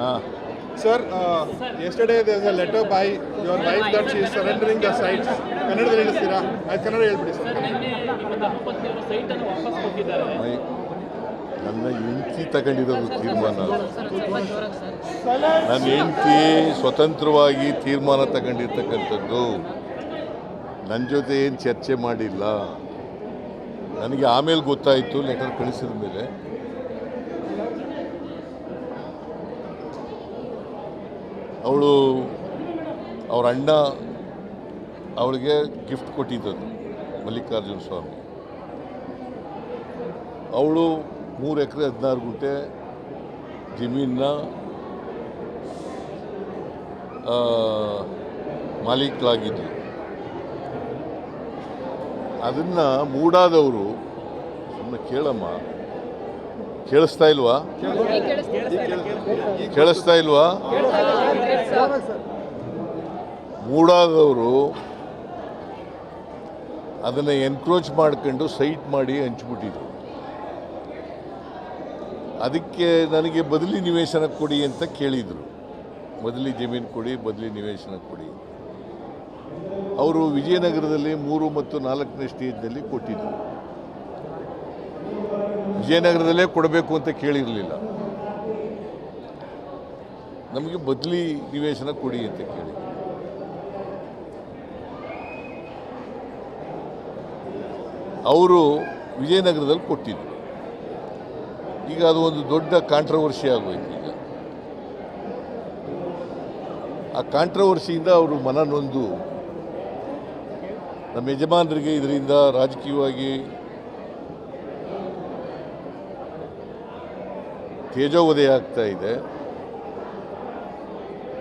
ಹಾಂ Sir, uh, yesterday there was a letter by your wife that she is surrendering the sites. ಕನ್ನಡದಲ್ಲಿ ಹೇಳಿಸ್ತೀರಾ ಆಯ್ತು ಕನ್ನಡ ಹೇಳ್ಬಿಡಿ sir ನಿನ್ನೆ ನಿಮ್ಮ ದಂಪತಿಯವರು ಸೈಟ್ ಅನ್ನು ವಾಪಸ್ ಕೊಟ್ಟಿದ್ದಾರೆ ಮೈ ನನ್ನ ಹೆಂಡತಿ ತಗೊಂಡಿರೋದು ತೀರ್ಮಾನ. ನನ್ನ ಹೆಂಡತಿ ಸ್ವತಂತ್ರವಾಗಿ ತೀರ್ಮಾನ ತಗೊಂಡಿರ್ತಕ್ಕಂಥದ್ದು. ನನ್ನ ಜೊತೆ ಏನು ಚರ್ಚೆ ಮಾಡಿಲ್ಲ. ನನಗೆ ಆಮೇಲೆ ಗೊತ್ತಾಯಿತು ಲೆಟರ್ ಕಳಿಸಿದ ಮೇಲೆ. ಅವಳು ಅವ್ರ ಅಣ್ಣ ಅವಳಿಗೆ ಗಿಫ್ಟ್ ಕೊಟ್ಟಿದ್ದದು ಮಲ್ಲಿಕಾರ್ಜುನ ಸ್ವಾಮಿ. ಅವಳು ಮೂರು ಎಕರೆ ಹದಿನಾರು ಗುಂಟೆ ಜಮೀನ ಆ, ಮಾಲೀಕಳಾಗಿದ್ಲು ಅದನ್ನು ಮೂಡಾದವರು ಸುಮ್ಮನೆ ಕೇಳಮ್ಮ ಕೇಳಿಸ್ತಾ ಇಲ್ವಾ? ಕೇಳಿಸ್ತಾ ಇಲ್ವಾ? ಮೂಡಾದವರು ಅದನ್ನು ಎನ್ಕ್ರೋಚ್ ಮಾಡ್ಕೊಂಡು ಸೈಟ್ ಮಾಡಿ ಹಂಚ್ಬಿಟ್ಟಿದ್ರು. ಅದಕ್ಕೆ ನನಗೆ ಬದಲಿ ನಿವೇಶನ ಕೊಡಿ ಅಂತ ಕೇಳಿದರು. ಬದಲಿ ಜಮೀನು ಕೊಡಿ, ಬದಲಿ ನಿವೇಶನ ಕೊಡಿ. ಅವರು ವಿಜಯನಗರದಲ್ಲಿ ಮೂರು ಮತ್ತು ನಾಲ್ಕನೇ ಸ್ಟೇಜ್ನಲ್ಲಿ ಕೊಟ್ಟಿದ್ದರು ವಿಜಯನಗರದಲ್ಲೇ ಕೊಡಬೇಕು ಅಂತ ಕೇಳಿರಲಿಲ್ಲ. ನಮಗೆ ಬದಲಿ ನಿವೇಶನ ಕೊಡಿ ಅಂತ ಕೇಳಿ. ಅವರು ವಿಜಯನಗರದಲ್ಲಿ ಕೊಟ್ಟಿದ್ರು. ಈಗ ಅದು ಒಂದು ದೊಡ್ಡ ಕಾಂಟ್ರವರ್ಸಿ ಆಗೋಯ್ತು ಈಗ. ಆ ಕಾಂಟ್ರವರ್ಸಿಯಿಂದ ಅವರು ಮನ ನೊಂದು. ನಮ್ಮ ಯಜಮಾನರಿಗೆ ಇದರಿಂದ ರಾಜಕೀಯವಾಗಿ ತೇಜೋವಧೆ ಆಗ್ತಾ ಇದೆ.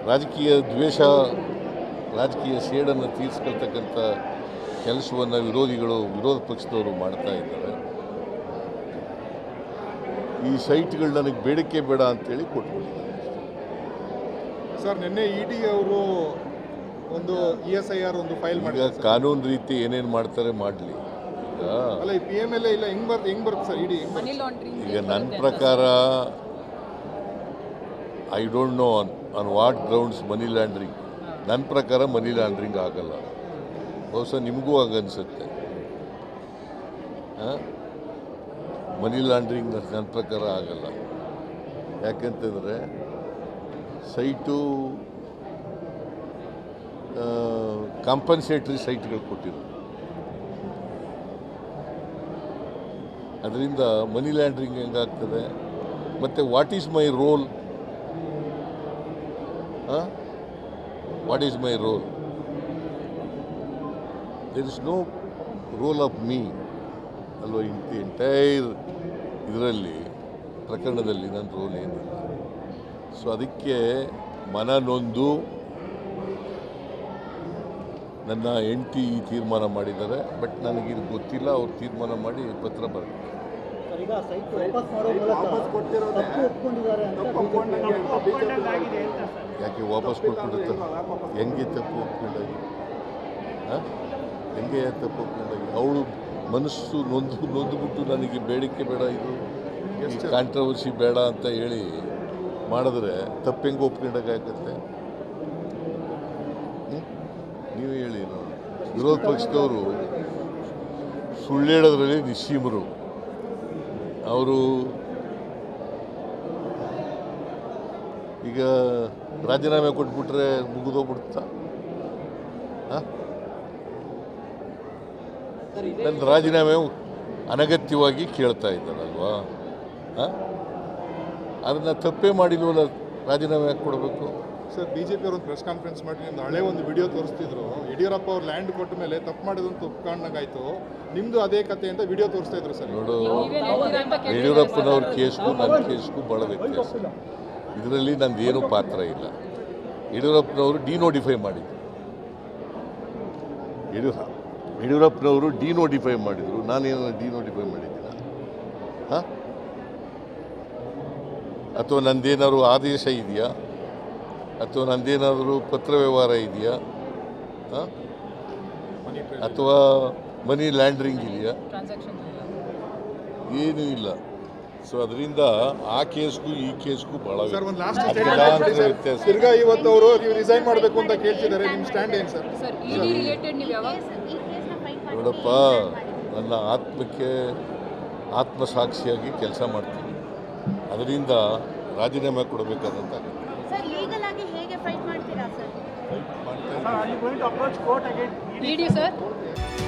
ರಾಜಕೀಯ ದ್ವೇಷ ರಾಜಕೀಯ ಸೇಡನ್ನು ತೀರಿಸ್ಕೊಳ್ತಕ್ಕಂಥ ಕೆಲಸವನ್ನು ವಿರೋಧಿಗಳು ವಿರೋಧ ಪಕ್ಷದವರು ಮಾಡ್ತಾ ಇದ್ದಾರೆ. ಈ ಸೈಟ್ಗಳು ನನಗೆ ಬೇಡಿಕೆ ಬೇಡ ಅಂತೇಳಿ ಕೊಟ್ಬಿಟ್ಟಿದ್ದಾರೆ. ಸರ್ ನಿನ್ನೆ ಇ ಡಿ ಅವರು ಒಂದು ಇ ಎಸ್ ಐ ಆರ್ ಒಂದು ಫೈಲ್ ಈಗ ಮಾಡಿದ್ದಾರೆ ಕಾನೂನು ರೀತಿ ಏನೇನು ಮಾಡ್ತಾರೆ ಮಾಡಲಿ. ಈಗ ಅಲ್ಲ ಈ ಪಿ ಎಂ ಎಲ್ ಇಲ್ಲ ಹೆಂಗ್ ಬರ್ತ ಹೆಂಗ್ ಬರುತ್ತೆ ಸರ್ ಇಡಿ ಮನಿ ಲಾಂಡ್ರಿಂಗ್ ಈಗ ನನ್ನ ಪ್ರಕಾರ I don't know on on what grounds money laundering ನನ್ನ ಪ್ರಕಾರ ಮನಿ ಲ್ಯಾಂಡ್ರಿಂಗ್ ಆಗಲ್ಲ. ಬಹುಶಃ ನಿಮಗೂ ಆಗನ್ಸುತ್ತೆ. ಮನಿ ಲ್ಯಾಂಡ್ರಿಂಗ್ ನನ್ನ ಪ್ರಕಾರ ಆಗಲ್ಲ. ಯಾಕೆಂತಂದರೆ ಸೈಟು ಕಾಂಪನ್ಸೇಟ್ರಿ ಸೈಟ್ಗಳು ಕೊಟ್ಟಿದ್ರು ಅದರಿಂದ ಮನಿ ಲ್ಯಾಂಡ್ರಿಂಗ್ ಹೆಂಗಾಗ್ತದೆ? ಮತ್ತು what is my role what is my role there is no role of me ಅಲ್ವಾ ದಿ ಎಂಟೈರ್ ಇದರಲ್ಲಿ, ಪ್ರಕರಣದಲ್ಲಿ ನನ್ನ ರೋಲ್ ಏನಿಲ್ಲ. ಸೊ ಅದಕ್ಕೆ ಮನ ನೊಂದು ನನ್ನ ಹೆಂಡತಿ ತೀರ್ಮಾನ ಮಾಡಿದ್ದಾರೆ. ಬಟ್ ನನಗಿದು ಗೊತ್ತಿಲ್ಲ, ಅವ್ರು ತೀರ್ಮಾನ ಮಾಡಿ ಪತ್ರ ಬರುತ್ತೆ ಈಗ ಸೈಟ್ ವಾಪಸ್ ಮಾಡೋ ಮೂಲಕ ತಪ್ಪು ಒಪ್ಕೊಂಡಿದ್ದಾರೆ ಅಂತ ಯಾಕೆ ವಾಪಸ್ ಕೊಟ್ಬಿಡುತ್ತೆ? ಹೆಂಗೆ ತಪ್ಪು ಒಪ್ಕೊಂಡಾಗಿ ಹಾಂ? ಹೆಂಗೆ ತಪ್ಪು ಒಪ್ಕೊಂಡಾಗಿ ಅವಳು ಮನಸ್ಸು ನೊಂದು ನೊಂದುಬಿಟ್ಟು ನನಗೆ ಬೇಡಿಕೆ ಬೇಡ ಇದು. ಕಾಂಟ್ರವರ್ಸಿ ಬೇಡ ಅಂತ ಹೇಳಿ ಮಾಡಿದ್ರೆ ತಪ್ಪು ಹೆಂಗೆ ಒಪ್ಕೊಂಡಾಗತ್ತೆ ನೀವೇ ಹೇಳಿ ನೋಡು. ವಿರೋಧ ಪಕ್ಷದವರು ಸುಳ್ಳೇಳೋದ್ರಲ್ಲಿ ನಿಸ್ಸೀಮರು. ಅವರು ಈಗ ರಾಜೀನಾಮೆ ಕೊಟ್ಬಿಟ್ರೆ ಮುಗಿದೋಗ್ಬಿಡ್ತಾ ನನ್ನ ರಾಜೀನಾಮೆ ಅನಗತ್ಯವಾಗಿ ಕೇಳ್ತಾ ಇದ್ದಾರಲ್ವಾ ಅದನ್ನು ತಪ್ಪೇ ಮಾಡಿಲ್ವಲ್ಲ ರಾಜೀನಾಮೆ ಕೊಡಬೇಕು? ಸರ್ ಬಿಜೆಪಿ ಅವರು ಒಂದು ಪ್ರೆಸ್ ಕಾನ್ಫರೆನ್ಸ್ ಮಾಡಿ ನಿಮ್ದು ಹಳೆ ಒಂದು ವಿಡಿಯೋ ತೋರಿಸ್ತಿದ್ರು. ಯಡಿಯೂರಪ್ಪ ಅವ್ರು ಲ್ಯಾಂಡ್ ಕೊಟ್ಟ ಮೇಲೆ ತಪ್ಪು ಮಾಡಿದಂತ ಒಪ್ಕೊಂಡಂಗಾಯ್ತು ನಿಮ್ದು ಅದೇ ಕತೆ ಅಂತ ವಿಡಿಯೋ ತೋರಿಸ್ತಾ ಇದ್ರು ಸರ್. ನೋಡು ಯಡಿಯೂರಪ್ಪನವ್ರ ಕೇಸ್ಗೂ ನನ್ನ ಕೇಸ್ಗೂ ಭಾಳ ವ್ಯತ್ಯಾಸ. ಇದರಲ್ಲಿ ನಂದೇನು ಪಾತ್ರ ಇಲ್ಲ. ಯಡಿಯೂರಪ್ಪನವರು ಡಿನೋಟಿಫೈ ಮಾಡಿದ್ರು. ಯಡಿಯೂರ ಯಡಿಯೂರಪ್ಪನವರು ಡಿನೋಟಿಫೈ ಮಾಡಿದರು. ನಾನೇನು ಡಿನೋಟಿಫೈ ಮಾಡಿದ್ದೀನ? ಹಾಂ? ಅಥವಾ ನಂದೇನಾದ್ರು ಆದೇಶ ಇದೆಯಾ? ಅಥವಾ ನಂದೇನಾದರೂ ಪತ್ರ ವ್ಯವಹಾರ ಇದೆಯಾ? ಹಾಂ ಅಥವಾ ಮನಿ ಲ್ಯಾಂಡ್ರಿಂಗ್ ಇದೆಯಾ? ಟ್ರಾನ್ಸಾಕ್ಷನ್ ಏನೂ ಇಲ್ಲ. ಸೊ ಅದರಿಂದ ಆ ಕೇಸ್ಗೂ ಈ ಕೇಸ್ಗೂ ಬಹಳ ಸರ್ ಒಂದು ಲಾಸ್ಟ್ ಅಜಗಜಾಂತರ ವ್ಯತ್ಯಾಸ. ತಿರ್ಗಾ ಇವತ್ತು ಅವರು ನೀವು ರಿಸೈನ್ ಮಾಡಬೇಕು ಅಂತ ಕೇಳ್ತಿದ್ದಾರೆ ನಿಮ್ಮ ಸ್ಟ್ಯಾಂಡ್ ಏನು ಸರ್ ಸರ್ ಇಡಿ ರಿಲೇಟೆಡ್ ನೀವು ಯಾವಾಗ? ನೋಡಪ್ಪ ನನ್ನ ಆತ್ಮಕ್ಕೆ ಆತ್ಮಸಾಕ್ಷಿಯಾಗಿ ಕೆಲಸ ಮಾಡ್ತೀನಿ. ಅದರಿಂದ ರಾಜೀನಾಮೆ ಕೊಡಬೇಕಾದಂತ Sir, are you going to approach court again? ED, ED sir?